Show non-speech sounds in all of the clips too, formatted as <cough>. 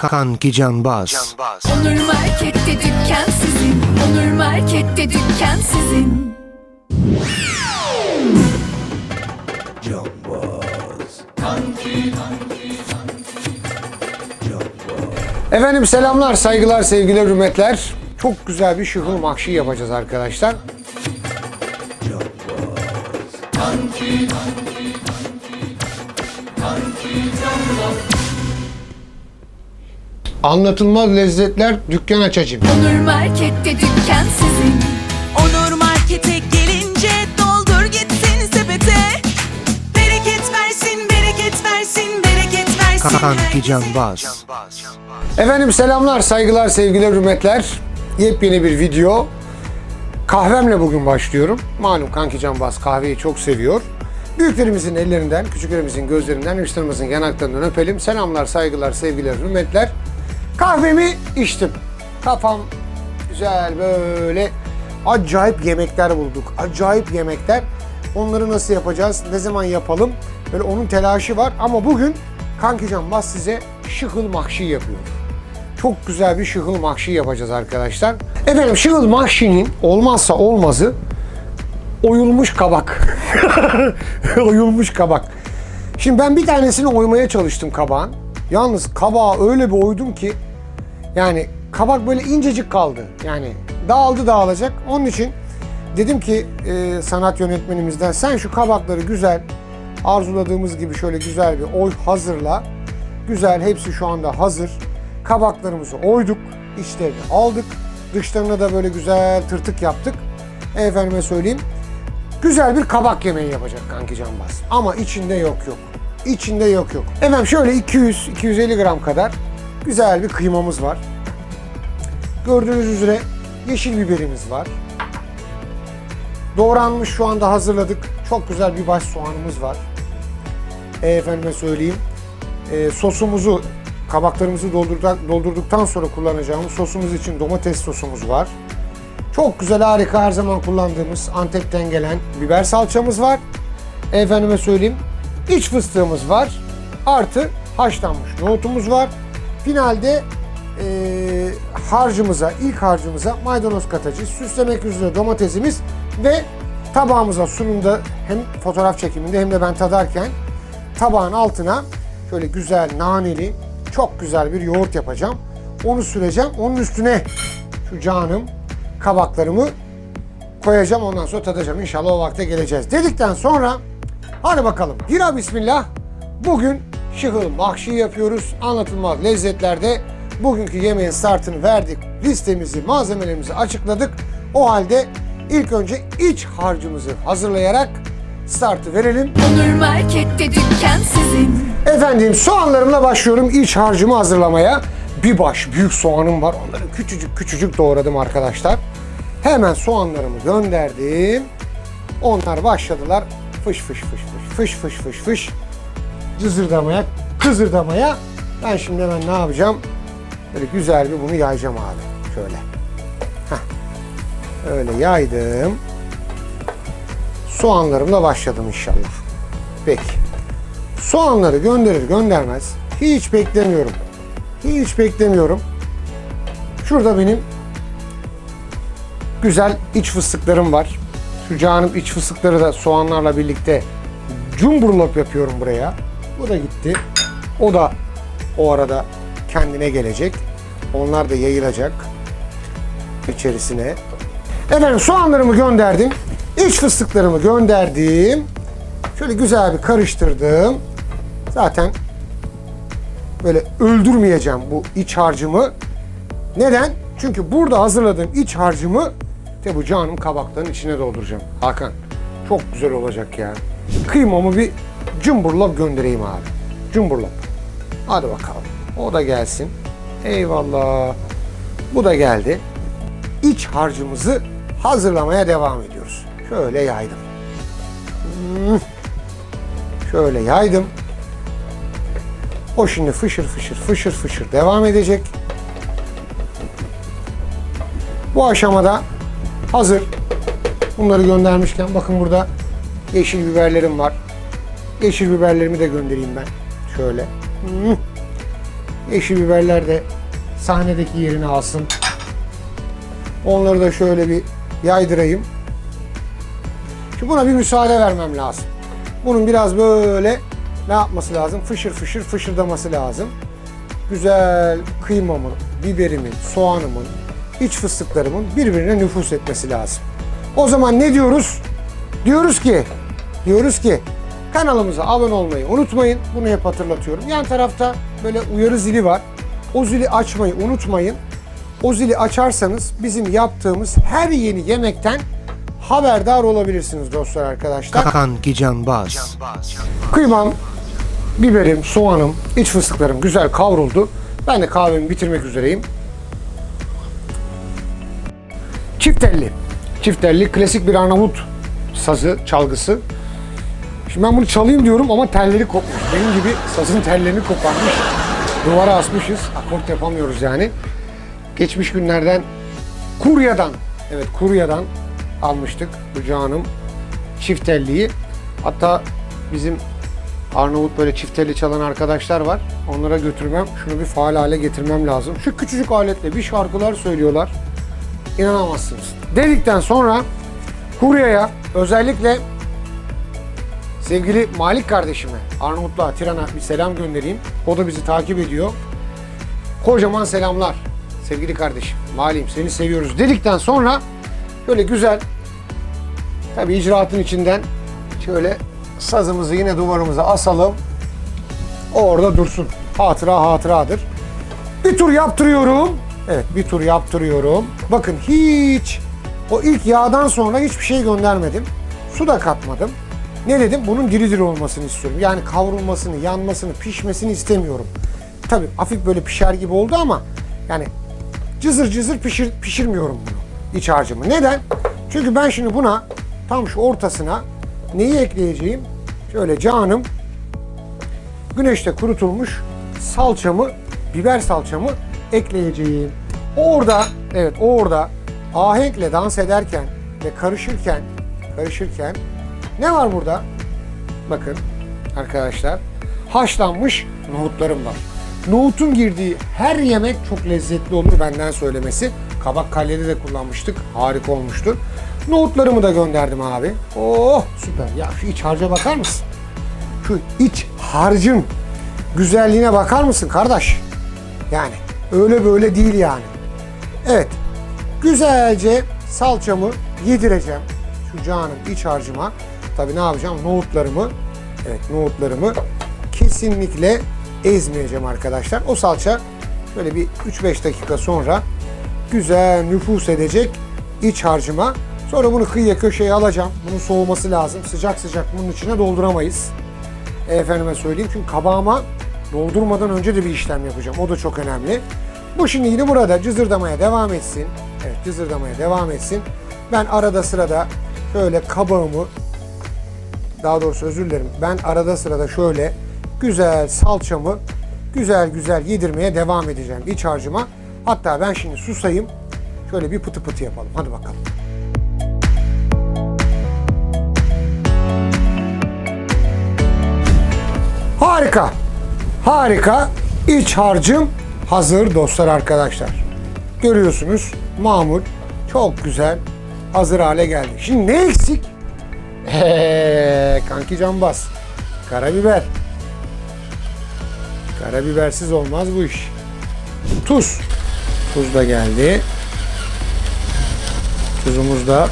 Kanki Canbaz. Onur Market'te dükkan sizin. Onur Market'te dükkan sizin. Efendim selamlar, saygılar, sevgiler, hürmetler. Çok güzel bir şıhıl mahşi yapacağız arkadaşlar. Anlatılmaz lezzetler dükkan açacağım. Onur Market'te dükkan sizin. Onur Market'e gelince doldur gitsin sepete. Bereket versin, bereket versin, bereket versin. Kanki. Canbaz. Efendim selamlar, saygılar, sevgiler, hürmetler. Yepyeni bir video. Kahvemle bugün başlıyorum. Malum Kanki Canbaz kahveyi çok seviyor. Büyüklerimizin ellerinden, küçüklerimizin gözlerinden, yaşlarımızın yanaklarından öpelim. Selamlar, saygılar, sevgiler, hürmetler. Kahvemi içtim. Kafam güzel böyle acayip yemekler bulduk. Acayip yemekler. Onları nasıl yapacağız? Ne zaman yapalım? Böyle onun telaşı var ama bugün Kanki Canbaz size şıhıl mahşi yapıyor. Çok güzel bir şıhıl mahşi yapacağız arkadaşlar. Efendim şıhıl mahşinin olmazsa olmazı oyulmuş kabak. <laughs> oyulmuş kabak. Şimdi ben bir tanesini oymaya çalıştım kabağın. Yalnız kabağı öyle bir oydum ki yani kabak böyle incecik kaldı. Yani dağıldı dağılacak. Onun için dedim ki e, sanat yönetmenimizden sen şu kabakları güzel arzuladığımız gibi şöyle güzel bir oy hazırla. Güzel hepsi şu anda hazır. Kabaklarımızı oyduk. içlerini aldık. Dışlarına da böyle güzel tırtık yaptık. Efendime söyleyeyim. Güzel bir kabak yemeği yapacak kanki Canbaz. Ama içinde yok yok. İçinde yok yok. Efendim şöyle 200-250 gram kadar güzel bir kıymamız var. Gördüğünüz üzere yeşil biberimiz var. Doğranmış şu anda hazırladık. Çok güzel bir baş soğanımız var. E, efendime söyleyeyim. E, sosumuzu, kabaklarımızı doldurduktan, doldurduktan sonra kullanacağımız sosumuz için domates sosumuz var. Çok güzel harika her zaman kullandığımız Antep'ten gelen biber salçamız var. Efendime söyleyeyim iç fıstığımız var. Artı haşlanmış nohutumuz var. Finalde eee, harcımıza, ilk harcımıza maydanoz katacağız. Süslemek üzere domatesimiz ve tabağımıza sunumda hem fotoğraf çekiminde hem de ben tadarken tabağın altına şöyle güzel naneli çok güzel bir yoğurt yapacağım. Onu süreceğim. Onun üstüne şu canım kabaklarımı koyacağım. Ondan sonra tadacağım. İnşallah o vakte geleceğiz. Dedikten sonra hadi bakalım. Bira bismillah. Bugün şıhıl mahşi yapıyoruz. Anlatılmaz lezzetlerde bugünkü yemeğin startını verdik. Listemizi, malzemelerimizi açıkladık. O halde ilk önce iç harcımızı hazırlayarak startı verelim. Onur Market'te dükkan sizin. Efendim soğanlarımla başlıyorum iç harcımı hazırlamaya. Bir baş büyük soğanım var. Onları küçücük küçücük doğradım arkadaşlar. Hemen soğanlarımı gönderdim. Onlar başladılar fış fış fış fış fış fış fış cızırdamaya, kızırdamaya. Ben şimdi hemen ne yapacağım? Böyle güzel bir bunu yayacağım abi. Şöyle. Heh. Öyle yaydım. Soğanlarımla başladım inşallah. Peki. Soğanları gönderir göndermez hiç beklemiyorum. Hiç beklemiyorum. Şurada benim güzel iç fıstıklarım var. Şu canım iç fıstıkları da soğanlarla birlikte cumburlop yapıyorum buraya. Bu da gitti. O da o arada kendine gelecek. Onlar da yayılacak içerisine. Efendim soğanlarımı gönderdim. İç fıstıklarımı gönderdim. Şöyle güzel bir karıştırdım. Zaten böyle öldürmeyeceğim bu iç harcımı. Neden? Çünkü burada hazırladığım iç harcımı de bu canım kabakların içine dolduracağım. Hakan çok güzel olacak ya. Kıymamı bir cumburlop göndereyim abi. Cumburlop. Hadi bakalım. O da gelsin. Eyvallah. Bu da geldi. İç harcımızı hazırlamaya devam ediyoruz. Şöyle yaydım. Hmm. Şöyle yaydım. O şimdi fışır fışır fışır fışır devam edecek. Bu aşamada hazır. Bunları göndermişken bakın burada yeşil biberlerim var. Yeşil biberlerimi de göndereyim ben. Şöyle. Yeşil biberler de sahnedeki yerini alsın. Onları da şöyle bir yaydırayım. Şimdi buna bir müsaade vermem lazım. Bunun biraz böyle ne yapması lazım? Fışır fışır fışırdaması lazım. Güzel kıymamın, biberimin, soğanımın, iç fıstıklarımın birbirine nüfus etmesi lazım. O zaman ne diyoruz? Diyoruz ki, diyoruz ki kanalımıza abone olmayı unutmayın. Bunu hep hatırlatıyorum. Yan tarafta böyle uyarı zili var. O zili açmayı unutmayın. O zili açarsanız bizim yaptığımız her yeni yemekten haberdar olabilirsiniz dostlar arkadaşlar. Kanki Canbaz. Kıymam, biberim, soğanım, iç fıstıklarım güzel kavruldu. Ben de kahvemi bitirmek üzereyim. Çift telli. Çift telli klasik bir Arnavut sazı, çalgısı. Şimdi ben bunu çalayım diyorum ama telleri kopmuş. Benim gibi sazın tellerini koparmış. Duvara asmışız. Akort yapamıyoruz yani. Geçmiş günlerden Kurya'dan, evet Kurya'dan almıştık bu canım çift telliyi. Hatta bizim Arnavut böyle çift telli çalan arkadaşlar var. Onlara götürmem, şunu bir faal hale getirmem lazım. Şu küçücük aletle bir şarkılar söylüyorlar. İnanamazsınız. Dedikten sonra Kurya'ya özellikle sevgili Malik kardeşime, Arnavutluğa, Tiran'a bir selam göndereyim. O da bizi takip ediyor. Kocaman selamlar sevgili kardeşim. Malim seni seviyoruz dedikten sonra böyle güzel tabi icraatın içinden şöyle sazımızı yine duvarımıza asalım. O orada dursun. Hatıra hatıradır. Bir tur yaptırıyorum. Evet bir tur yaptırıyorum. Bakın hiç o ilk yağdan sonra hiçbir şey göndermedim. Su da katmadım. Ne dedim? Bunun diri diri olmasını istiyorum. Yani kavrulmasını, yanmasını, pişmesini istemiyorum. Tabii hafif böyle pişer gibi oldu ama yani cızır cızır pişir, pişirmiyorum bunu iç harcımı. Neden? Çünkü ben şimdi buna tam şu ortasına neyi ekleyeceğim? Şöyle canım güneşte kurutulmuş salçamı, biber salçamı ekleyeceğim. Orada, evet orada ahenkle dans ederken ve karışırken, karışırken ne var burada? Bakın arkadaşlar haşlanmış nohutlarım var. Nohutun girdiği her yemek çok lezzetli olur benden söylemesi. Kabak kalleli de kullanmıştık. Harika olmuştu. Nohutlarımı da gönderdim abi. Oh süper. Ya şu iç harca bakar mısın? Şu iç harcın güzelliğine bakar mısın kardeş? Yani öyle böyle değil yani. Evet. Güzelce salçamı yedireceğim. Şu canım iç harcıma. Tabii ne yapacağım? Nohutlarımı, evet nohutlarımı kesinlikle ezmeyeceğim arkadaşlar. O salça böyle bir 3-5 dakika sonra güzel nüfus edecek iç harcıma. Sonra bunu kıyıya köşeye alacağım. Bunun soğuması lazım. Sıcak sıcak bunun içine dolduramayız. Efendime söyleyeyim çünkü kabağıma doldurmadan önce de bir işlem yapacağım. O da çok önemli. Bu şimdi yine burada cızırdamaya devam etsin. Evet cızırdamaya devam etsin. Ben arada sırada şöyle kabağımı daha doğrusu özür dilerim. Ben arada sırada şöyle güzel salçamı güzel güzel yedirmeye devam edeceğim iç harcıma. Hatta ben şimdi susayım. Şöyle bir pıtı pıtı yapalım. Hadi bakalım. Harika. Harika. İç harcım hazır dostlar arkadaşlar. Görüyorsunuz mamul çok güzel hazır hale geldi. Şimdi ne eksik? Eee kanki cambaz. Karabiber. Karabibersiz olmaz bu iş. Tuz. Tuz da geldi. Tuzumuz da.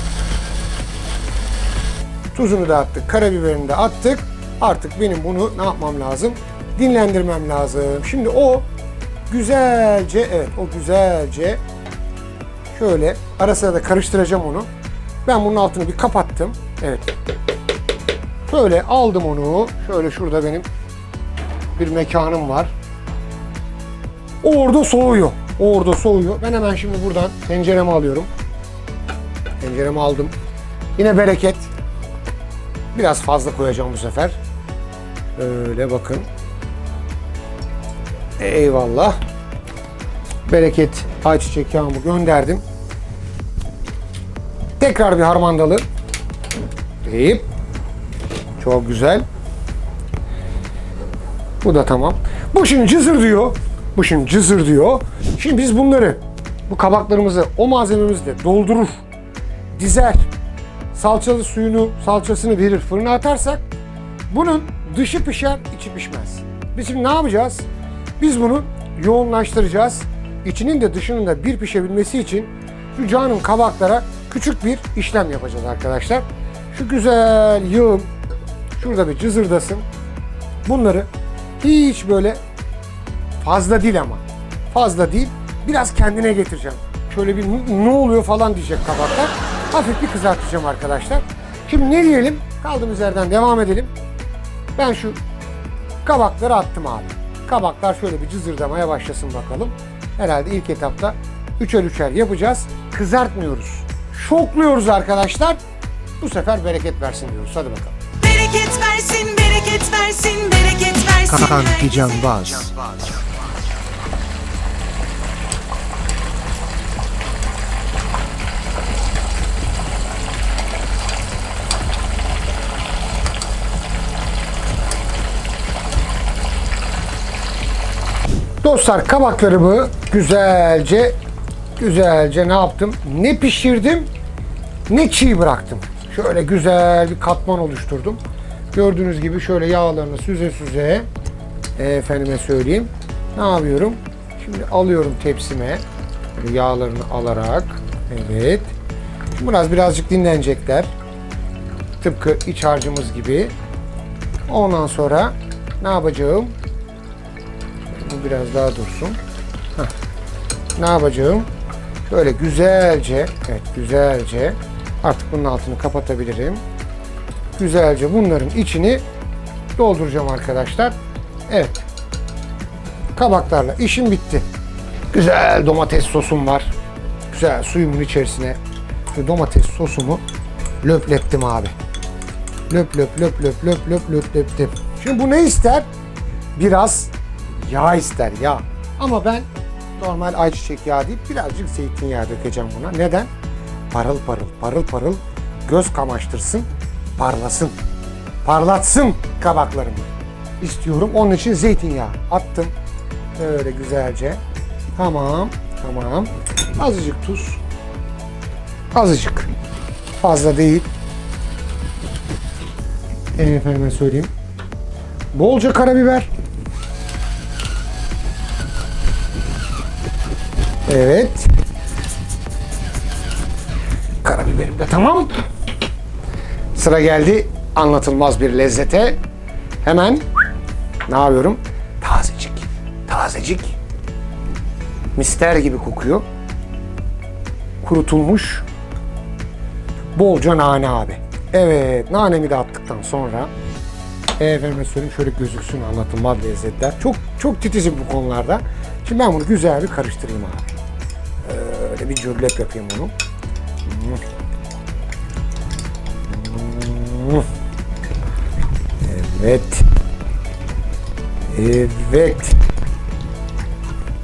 Tuzunu da attık. Karabiberini de attık. Artık benim bunu ne yapmam lazım? Dinlendirmem lazım. Şimdi o güzelce evet o güzelce şöyle ara sıra da karıştıracağım onu. Ben bunun altını bir kapattım. Evet. Şöyle aldım onu. Şöyle şurada benim bir mekanım var. O orada soğuyor. O orada soğuyor. Ben hemen şimdi buradan tenceremi alıyorum. Tenceremi aldım. Yine bereket. Biraz fazla koyacağım bu sefer. Öyle bakın. Eyvallah. Bereket ayçiçek yağımı gönderdim. Tekrar bir harmandalı. Deyip. Çok güzel. Bu da tamam. Bu şimdi cızır diyor. Bu şimdi cızır diyor. Şimdi biz bunları, bu kabaklarımızı o malzememizle doldurur, dizer, salçalı suyunu, salçasını verir fırına atarsak bunun dışı pişer, içi pişmez. Biz şimdi ne yapacağız? Biz bunu yoğunlaştıracağız. İçinin de dışının da bir pişebilmesi için şu canım kabaklara küçük bir işlem yapacağız arkadaşlar. Şu güzel yığım şurada bir cızırdasın. Bunları hiç böyle fazla değil ama. Fazla değil. Biraz kendine getireceğim. Şöyle bir ne oluyor falan diyecek kabaklar. Hafif bir kızartacağım arkadaşlar. Şimdi ne diyelim? Kaldığımız yerden devam edelim. Ben şu kabakları attım abi. Kabaklar şöyle bir cızırdamaya başlasın bakalım. Herhalde ilk etapta üçer üçer yapacağız. Kızartmıyoruz. Şokluyoruz arkadaşlar. Bu sefer bereket versin diyoruz. Hadi bakalım. Bereket versin, bereket versin, bereket versin. Kanki Canbaz. Dostlar kabaklarımı güzelce güzelce ne yaptım? Ne pişirdim ne çiğ bıraktım. Şöyle güzel bir katman oluşturdum. Gördüğünüz gibi şöyle yağlarını süze süze efendime söyleyeyim. Ne yapıyorum? Şimdi alıyorum tepsime. Yağlarını alarak. Evet. Şimdi biraz birazcık dinlenecekler. Tıpkı iç harcımız gibi. Ondan sonra ne yapacağım? Bu biraz daha dursun. Heh. Ne yapacağım? Şöyle güzelce, evet güzelce artık bunun altını kapatabilirim. Güzelce bunların içini dolduracağım arkadaşlar. Evet. Kabaklarla işim bitti. Güzel domates sosum var. Güzel suyumun içerisine şu domates sosumu löplettim abi. Löp löp löp löp löp löp löplettim. Şimdi bu ne ister? Biraz yağ ister yağ. Ama ben normal ayçiçek yağı değil birazcık zeytinyağı dökeceğim buna. Neden? Parıl parıl parıl parıl göz kamaştırsın, parlasın. Parlatsın kabaklarımı. istiyorum. Onun için zeytinyağı attım. Böyle güzelce. Tamam, tamam. Azıcık tuz. Azıcık. Fazla değil. En efendime söyleyeyim. Bolca karabiber. Evet. Karabiberim de tamam. Sıra geldi anlatılmaz bir lezzete. Hemen ne yapıyorum? Tazecik. Tazecik. Mister gibi kokuyor. Kurutulmuş. Bolca nane abi. Evet, nanemi de attıktan sonra efendime söyleyeyim şöyle gözüksün anlatılmaz lezzetler. Çok çok titizim bu konularda. Şimdi ben bunu güzel bir karıştırayım abi. Öyle bir cürlep yapayım bunu. Evet. Evet.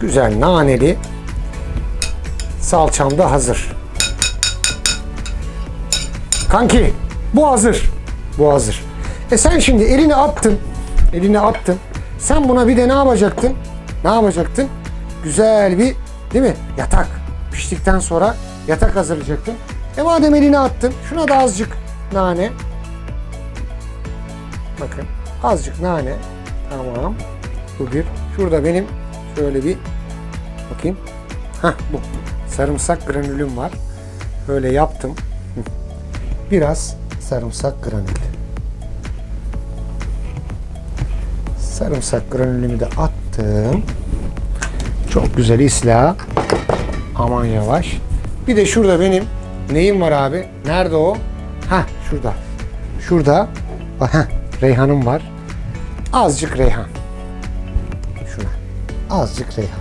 Güzel naneli salçam da hazır. Kanki bu hazır. Bu hazır. E sen şimdi elini attın. Elini attın. Sen buna bir de ne yapacaktın? Ne yapacaktın? Güzel bir değil mi? Yatak. Piştikten sonra yatak hazırlayacaktın. E madem elini attın şuna da azıcık nane. Bakın azıcık nane. Tamam. Bu bir. Şurada benim şöyle bir bakayım. Hah bu. Sarımsak granülüm var. Böyle yaptım. Biraz sarımsak granülü. Sarımsak granülümü de attım. Çok güzel isla. Aman yavaş. Bir de şurada benim neyim var abi? Nerede o? Ha şurada. Şurada. Heh, reyhanım var. Azıcık reyhan. Şuna. Azıcık reyhan.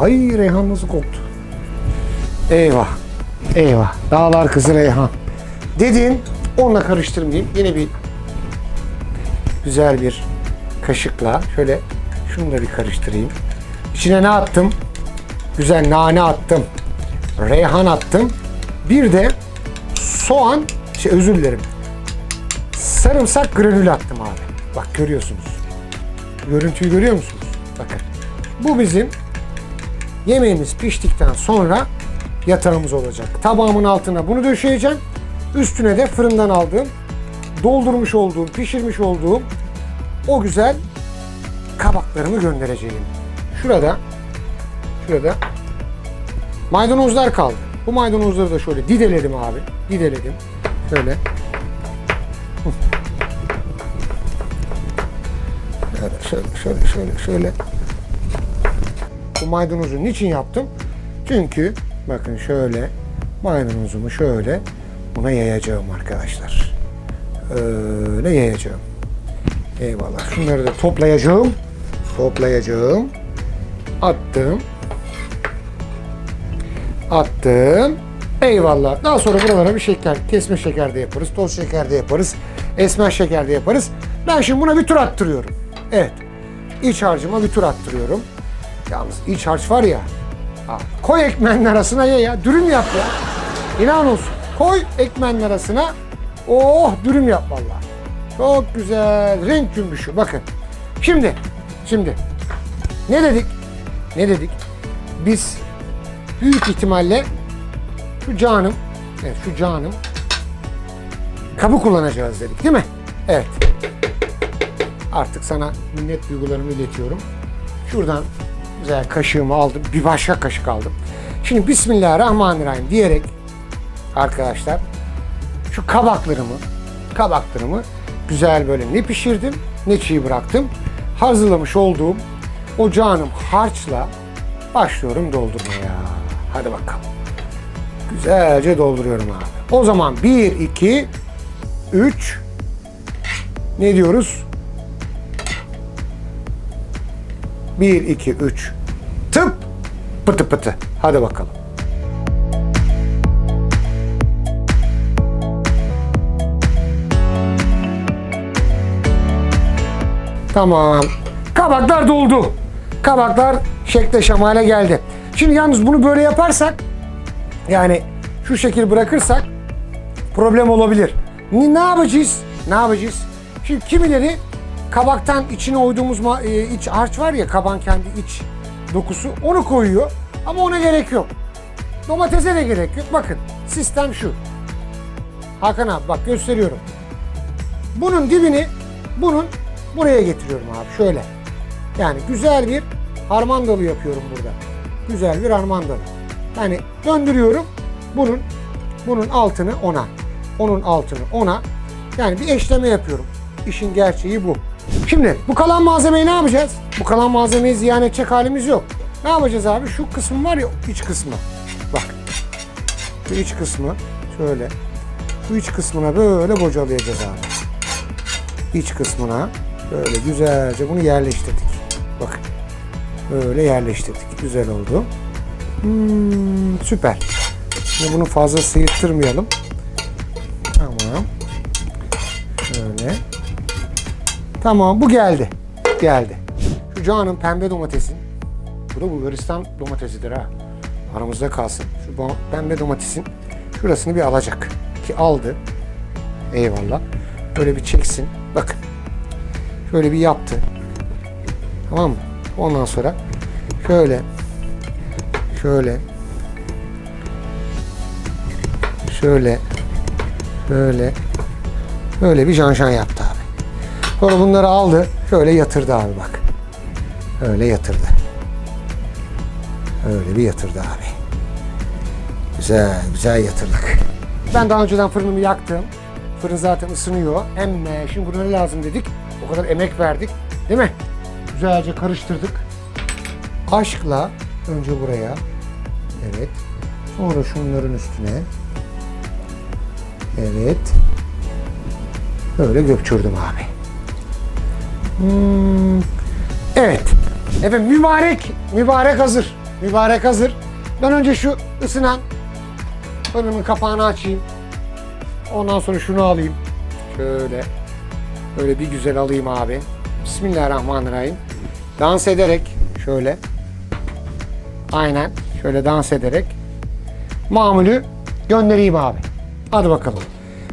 Ay reyhan nasıl koktu? Eyvah. Eyvah. Dağlar kızı reyhan. Dedin onunla karıştırmayayım. Yine bir güzel bir kaşıkla şöyle şunu da bir karıştırayım. İçine ne attım? Güzel nane attım. Reyhan attım. Bir de soğan, şey özür dilerim. Sarımsak granülü attım abi. Bak görüyorsunuz. Görüntüyü görüyor musunuz? Bakın. Bu bizim yemeğimiz piştikten sonra yatağımız olacak. Tabağımın altına bunu döşeyeceğim. Üstüne de fırından aldığım, doldurmuş olduğum, pişirmiş olduğum o güzel kabaklarımı göndereceğim. Şurada, şurada maydanozlar kaldı. Bu maydanozları da şöyle dideledim abi. Dideledim. Şöyle. Şöyle, şöyle, şöyle, şöyle. Bu maydanozu niçin yaptım? Çünkü bakın şöyle maydanozumu şöyle buna yayacağım arkadaşlar. Öyle yayacağım. Eyvallah. Şunları da toplayacağım. Toplayacağım. Attım. Attım. Eyvallah. Daha sonra buralara bir şeker, kesme şeker de yaparız, toz şeker de yaparız, esmer şeker de yaparız. Ben şimdi buna bir tur attırıyorum. Evet. İç harcıma bir tur attırıyorum. Yalnız iç harç var ya. koy ekmeğin arasına ye ya. Dürüm yap ya. İnan olsun. Koy ekmeğin arasına. Oh dürüm yap vallahi. Çok güzel. Renk cümbüşü. Bakın. Şimdi. Şimdi. Ne dedik? Ne dedik? Biz büyük ihtimalle şu canım, evet şu canım kabı kullanacağız dedik değil mi? Evet. Artık sana minnet duygularımı iletiyorum. Şuradan güzel kaşığımı aldım. Bir başka kaşık aldım. Şimdi Bismillahirrahmanirrahim diyerek arkadaşlar şu kabaklarımı kabaklarımı güzel böyle ne pişirdim ne çiğ bıraktım. Hazırlamış olduğum o canım harçla başlıyorum doldurmaya. Hadi bakalım. Güzelce dolduruyorum abi. O zaman 1, 2, 3 ne diyoruz? 1, 2, 3 tıp pıtı pıtı. Hadi bakalım. Tamam. Kabaklar doldu. Kabaklar şekle şemale geldi. Şimdi yalnız bunu böyle yaparsak yani şu şekil bırakırsak problem olabilir. Ne, ne yapacağız? Ne yapacağız? Şimdi kimileri kabaktan içine oyduğumuz e, iç harç var ya kaban kendi iç dokusu onu koyuyor ama ona gerek yok. Domatese de gerek yok. Bakın sistem şu. Hakan abi bak gösteriyorum. Bunun dibini bunun buraya getiriyorum abi şöyle. Yani güzel bir harmandalı yapıyorum burada. Güzel bir harmandalı. Yani döndürüyorum. Bunun bunun altını ona. Onun altını ona. Yani bir eşleme yapıyorum. İşin gerçeği bu. Şimdi bu kalan malzemeyi ne yapacağız? Bu kalan malzemeyi ziyan edecek halimiz yok. Ne yapacağız abi? Şu kısmı var ya iç kısmı. Bak. Şu iç kısmı şöyle. Şu iç kısmına böyle bocalayacağız abi. İç kısmına böyle güzelce bunu yerleştirdik. Böyle yerleştirdik. Güzel oldu. Hmm, süper. Şimdi bunu fazla sıyırttırmayalım. Tamam. Şöyle. Tamam bu geldi. Geldi. Şu Can'ın pembe domatesin. Bu da Bulgaristan domatesidir ha. Aramızda kalsın. Şu pembe domatesin şurasını bir alacak. Ki aldı. Eyvallah. Böyle bir çeksin. Bakın. Şöyle bir yaptı. Tamam mı? Ondan sonra şöyle şöyle şöyle şöyle böyle bir janjan yaptı abi. Sonra bunları aldı. Şöyle yatırdı abi bak. Öyle yatırdı. Öyle bir yatırdı abi. Güzel, güzel yatırdık. Ben daha önceden fırınımı yaktım. Fırın zaten ısınıyor. Emme şimdi buna ne lazım dedik. O kadar emek verdik. Değil mi? Güzelce karıştırdık. Aşkla önce buraya. Evet. Sonra şunların üstüne. Evet. Böyle göpçürdüm abi. Hmm. Evet. Efendim mübarek, mübarek hazır. Mübarek hazır. Ben önce şu ısınan fırınımın kapağını açayım. Ondan sonra şunu alayım. Şöyle. Böyle bir güzel alayım abi. Bismillahirrahmanirrahim. Dans ederek şöyle. Aynen. Şöyle dans ederek mamulü göndereyim abi. Hadi bakalım.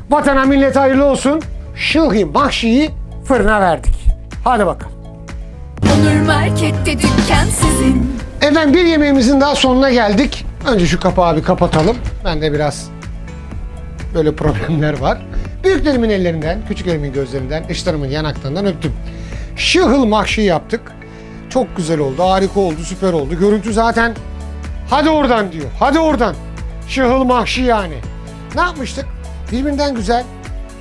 Vatana millet hayırlı olsun. Şuhi mahşiyi fırına verdik. Hadi bakalım. Onur Market'te dükkan sizin. Efendim bir yemeğimizin daha sonuna geldik. Önce şu kapağı bir kapatalım. Bende biraz böyle problemler var. Büyüklerimin ellerinden, küçüklerimin gözlerinden, eşlerimin yanaklarından öptüm. Şıhıl mahşi yaptık. Çok güzel oldu, harika oldu, süper oldu. Görüntü zaten hadi oradan diyor, hadi oradan. Şıhıl mahşi yani. Ne yapmıştık? Birbirinden güzel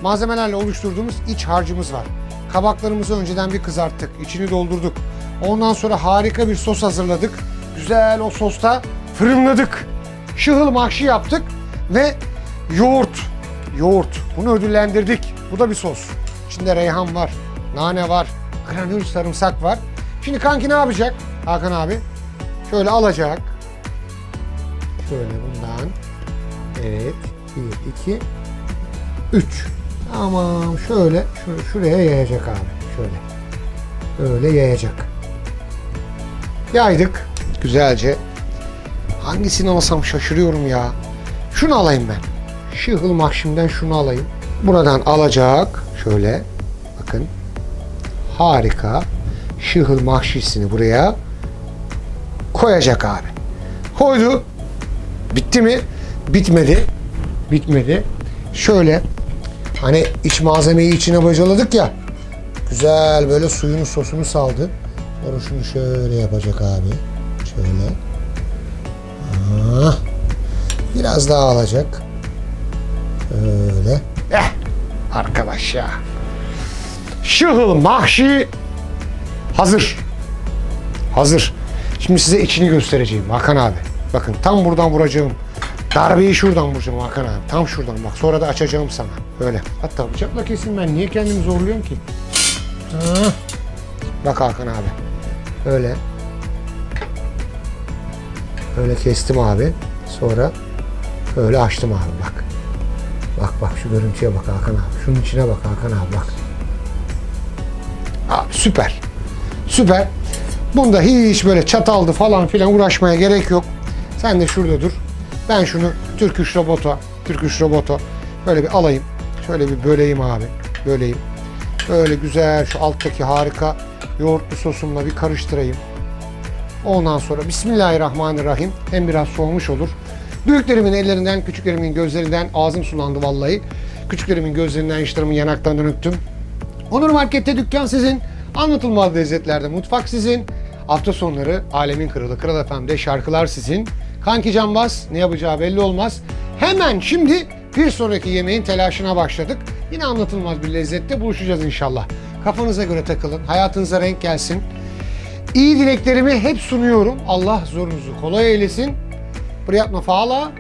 malzemelerle oluşturduğumuz iç harcımız var. Kabaklarımızı önceden bir kızarttık, içini doldurduk. Ondan sonra harika bir sos hazırladık. Güzel o sosta fırınladık. Şıhıl mahşi yaptık ve yoğurt. Yoğurt. Bunu ödüllendirdik. Bu da bir sos. İçinde reyhan var, nane var, granül sarımsak var. Şimdi kanki ne yapacak Hakan abi? Şöyle alacak. Şöyle bundan. Evet. Bir, iki, üç. Tamam. Şöyle şunu şuraya yayacak abi. Şöyle. Böyle yayacak. Yaydık. Güzelce. Hangisini alsam şaşırıyorum ya. Şunu alayım ben. Şıhıl mahşimden şunu alayım. Buradan alacak. Şöyle. Harika. Şıhıl mahşisini buraya koyacak abi. Koydu. Bitti mi? Bitmedi. Bitmedi. Şöyle hani iç malzemeyi içine bocaladık ya. Güzel böyle suyunu sosunu saldı. Sonra şunu şöyle yapacak abi. Şöyle. Ah. Biraz daha alacak. Öyle. Eh arkadaş ya. Şıhıl mahşi hazır. Hazır. Şimdi size içini göstereceğim Hakan abi. Bakın tam buradan vuracağım. Darbeyi şuradan vuracağım Hakan abi. Tam şuradan bak. Sonra da açacağım sana. Böyle. Hatta bıçakla kesin ben. Niye kendimi zorluyorum ki? Ha. Bak Hakan abi. Öyle. Öyle kestim abi. Sonra öyle açtım abi bak. Bak bak şu görüntüye bak Hakan abi. Şunun içine bak Hakan abi bak. Süper. Süper. Bunda hiç böyle çataldı falan filan uğraşmaya gerek yok. Sen de şurada dur. Ben şunu Türküş Robot'a, Türküş Robot'a böyle bir alayım. Şöyle bir böleyim abi. Böleyim. Böyle güzel şu alttaki harika yoğurtlu sosumla bir karıştırayım. Ondan sonra Bismillahirrahmanirrahim. Hem biraz soğumuş olur. Büyüklerimin ellerinden, küçüklerimin gözlerinden ağzım sulandı vallahi. Küçüklerimin gözlerinden, işlerimin yanaklarından öptüm. Onur Market'te dükkan sizin. Anlatılmaz lezzetlerde mutfak sizin. Hafta sonları Alemin Kralı Kral FM'de şarkılar sizin. Kanki Canbaz ne yapacağı belli olmaz. Hemen şimdi bir sonraki yemeğin telaşına başladık. Yine anlatılmaz bir lezzette buluşacağız inşallah. Kafanıza göre takılın. Hayatınıza renk gelsin. İyi dileklerimi hep sunuyorum. Allah zorunuzu kolay eylesin. Priyatma faala.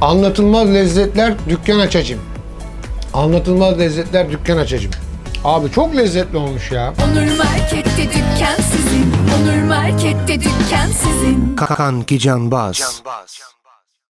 Anlatılmaz lezzetler dükkan açacağım. Anlatılmaz lezzetler dükkan açacağım. Abi çok lezzetli olmuş ya. Onur Market'te dükkan sizin. Onur Market'te dükkan sizin. Kanki Canbaz.